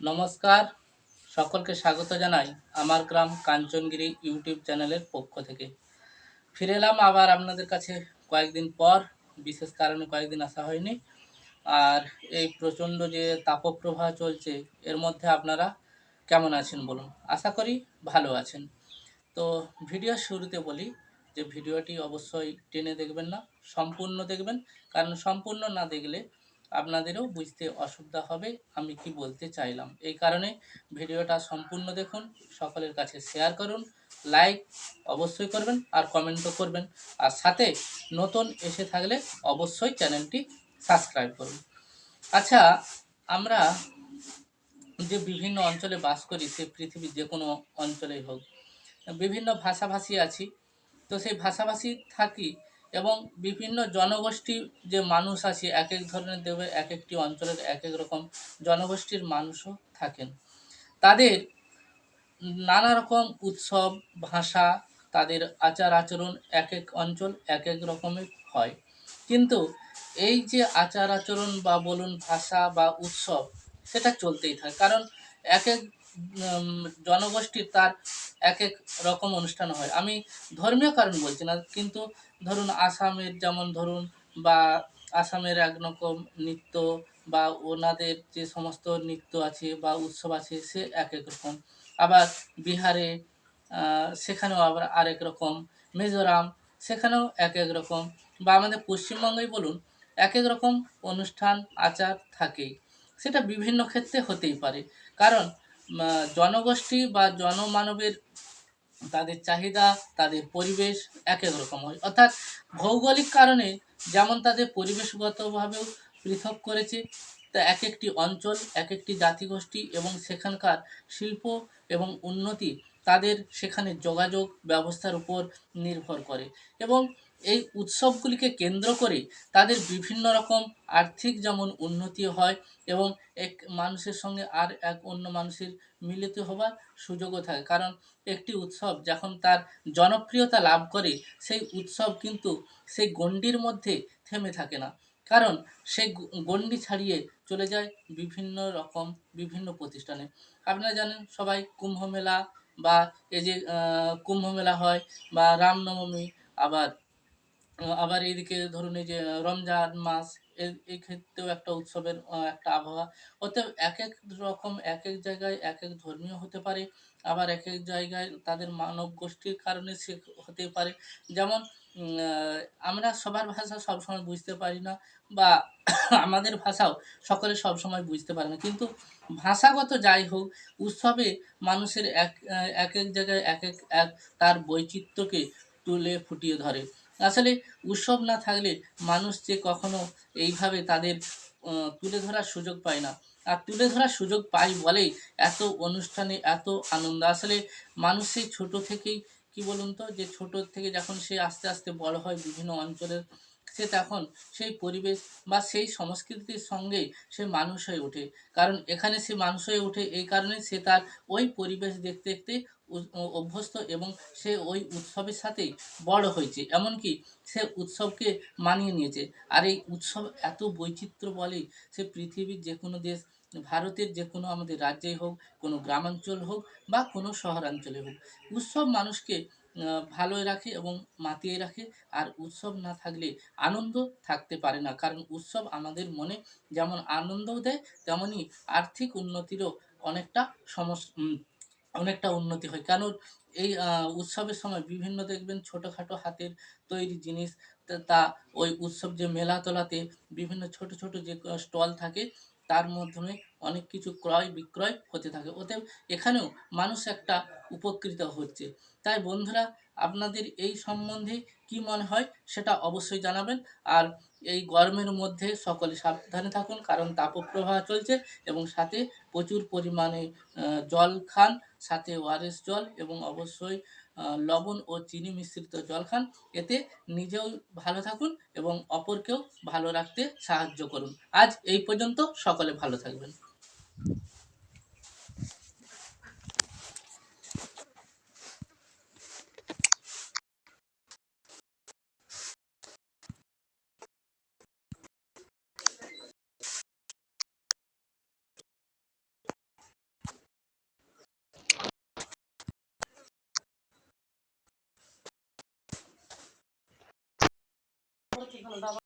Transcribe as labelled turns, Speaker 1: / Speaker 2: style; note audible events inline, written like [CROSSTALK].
Speaker 1: নমস্কার। সকলকে স্বাগত জানাই আমার গ্রাম কাঞ্চনগিরি ইউটিউব চ্যানেলের পক্ষ থেকে। ফিরে এলাম আবার আপনাদের কাছে কয়েকদিন পর, বিশেষ কারণে কয়েকদিন আসা হয়নি। আর এই প্রচণ্ড যে তাপপ্রবাহ চলছে, এর মধ্যে আপনারা কেমন আছেন বলুন? আশা করি ভালো আছেন। তো ভিডিও শুরুতে বলি যে ভিডিওটি অবশ্যই টেনে দেখবেন না, সম্পূর্ণ দেখবেন। কারণ সম্পূর্ণ না দেখলে আপনাদেরও বুঝতে অসুবিধা হবে, আমি কি বলতে চাইলাম। এই কারণে ভিডিওটা সম্পূর্ণ দেখুন, সকলের কাছে শেয়ার করুন লাইক অবশ্যই করবেন আর কমেন্টও করবেন। আর সাথে নতুন এসে থাকলে অবশ্যই চ্যানেলটি সাবস্ক্রাইব করুন। আচ্ছা আমরা যে বিভিন্ন অঞ্চলে বাস করি, সে পৃথিবীর যে কোনো অঞ্চলেই হোক, বিভিন্ন ভাষাভাষী আছি। তো সেই ভাষাভাষী থাকি এবং বিভিন্ন জনগোষ্ঠী যে মানুষ আছে এক এক ধরনের দেবে এক একটি অঞ্চলের এক এক রকম জনগোষ্ঠীর মানুষও থাকেন। তাদের নানা রকম উৎসব, ভাষা, তাদের আচার আচরণ এক এক অঞ্চল এক এক রকমের হয়। কিন্তু এই যে আচার আচরণ বা বলুন ভাষা বা উৎসব, সেটা চলতেই থাকে। কারণ এক এক জনগোষ্ঠীর তার এক এক রকম অনুষ্ঠান হয়। আমি ধর্মীয় কারণ বলছি না, কিন্তু ধরুন আসামের যেমন ধরুন বা আসামের একরকম নৃত্য বা ওনাদের যে সমস্ত নৃত্য আছে বা উৎসব আছে সে এক এক রকম। আবার বিহারে সেখানেও আবার আরেক রকম। মিজোরাম, সেখানেও এক এক রকম। বা আমাদের পশ্চিমবঙ্গেই বলুন, এক এক রকম অনুষ্ঠান, আচার থাকেই সেটা বিভিন্ন ক্ষেত্রে হতেই পারে। কারণ জনগোষ্ঠী বা জনমানবের তাদের চাহিদা, তাদের পরিবেশ এক এক রকম হয় অর্থাৎ ভৌগোলিক কারণে যেমন তাদের পরিবেশগতভাবেও পৃথক করেছে, তা এক একটি অঞ্চল এক একটি জাতিগোষ্ঠী এবং সেখানকার শিল্প এবং উন্নতি তাদের সেখানে যোগাযোগ ব্যবস্থার উপর নির্ভর করে। এবং এই উৎসবগুলিকে কেন্দ্র করে তাদের বিভিন্ন রকম আর্থিক যেমন উন্নতি হয় এবং এক মানুষের সঙ্গে আর এক অন্য মানুষের মিলিত হবার সুযোগও থাকে। কারণ একটি উৎসব যখন তার জনপ্রিয়তা লাভ করে, সেই উৎসব কিন্তু সেই গণ্ডির মধ্যে থেমে থাকে না। কারণ সেই গণ্ডি ছাড়িয়ে চলে যায় বিভিন্ন রকম, বিভিন্ন প্রতিষ্ঠানে। আপনারা জানেন সবাই কুম্ভ মেলা বা এই যে কুম্ভ মেলা হয় বা রামনবমী, আবার আবার এইদিকে ধরুন এই যে রমজান মাস এই ক্ষেত্রেও একটা উৎসবের একটা আবহাওয়া। অতএব এক এক রকম এক এক জায়গায় এক এক ধর্মীয় হতে পারে, আবার এক এক জায়গায় তাদের মানব গোষ্ঠীর কারণে সে হতে পারে। যেমন আমরা সবার ভাষা সবসময় বুঝতে পারি না, বা [COUGHS] আমাদের ভাষাও সকলে সবসময় বুঝতে পারে না। কিন্তু ভাষাগত যাই হোক, উৎসবে মানুষের এক এক এক জায়গায় এক এক এক তার বৈচিত্র্যকে তুলে ফুটিয়ে ধরে। আসলে উৎসব না থাকলে মানুষ যে কখনো এইভাবে তাদের তুলে ধরার সুযোগ পায় না। আর তুলে ধরার সুযোগ পাই বলেই এত অনুষ্ঠানে এত আনন্দ। আসলে মানুষ সেই ছোটো থেকেই, কি বলুন তো? যে ছোট থেকে যখন সে আস্তে আস্তে বড় হয় বিভিন্ন অঞ্চলের সে তখন সেই পরিবেশ বা সেই সংস্কৃতির সঙ্গেই সে মানুষ হয়ে ওঠে। কারণ এখানে সে মানুষ হয়ে ওঠে এই কারণে সে তার ওই পরিবেশ দেখতে দেখতে অভ্যস্ত এবং সে ওই উৎসবের সাথেই বড় হয়েছে। এমনকি সে উৎসবকে মানিয়ে নিয়েছে। আর এই উৎসব এত বৈচিত্র্য বলেই সে পৃথিবীর যে কোনো দেশ, ভারতের যে কোনো আমাদের রাজ্যেই হোক, কোনো গ্রামাঞ্চল হোক বা কোনো শহরাঞ্চলে হোক, উৎসব মানুষকে ভালোই রাখে এবং মাতিয়ে রাখে। আর উৎসব না থাকলে আনন্দ থাকতে পারে না। কারণ উৎসব আমাদের মনে যেমন আনন্দও দেয় তেমনই আর্থিক উন্নতিরও অনেকটা সমস অনেকটা উন্নতি হয়। কারণ এই উৎসবের সময় বিভিন্ন দেখবেন ছোটোখাটো হাতের তৈরি জিনিস, তা- তা ওই উৎসব যে মেলা তোলাতে বিভিন্ন ছোট ছোট যে স্টল থাকে তার মাধ্যমে অনেক কিছু ক্রয় বিক্রয় হতে থাকে। অতএব এখানেও মানুষ একটা উপকৃত হচ্ছে। তাই বন্ধুরা, আপনাদের এই সম্বন্ধে কি মনে হয় সেটা অবশ্যই জানাবেন। আর এই গরমের মধ্যে সকলে সাবধানে থাকুন, কারণ তাপপ্রবাহ চলছে এবং সাথে প্রচুর পরিমাণে জল খান, সাথে ওআরএস জল এবং অবশ্যই লবণ ও চিনি মিশ্রিত জল খান। এতে নিজেও ভালো থাকুন এবং অপরকেও ভালো রাখতে সাহায্য করুন। আজ এই পর্যন্ত সকলে ভালো থাকবেন।
Speaker 2: 不能到吧？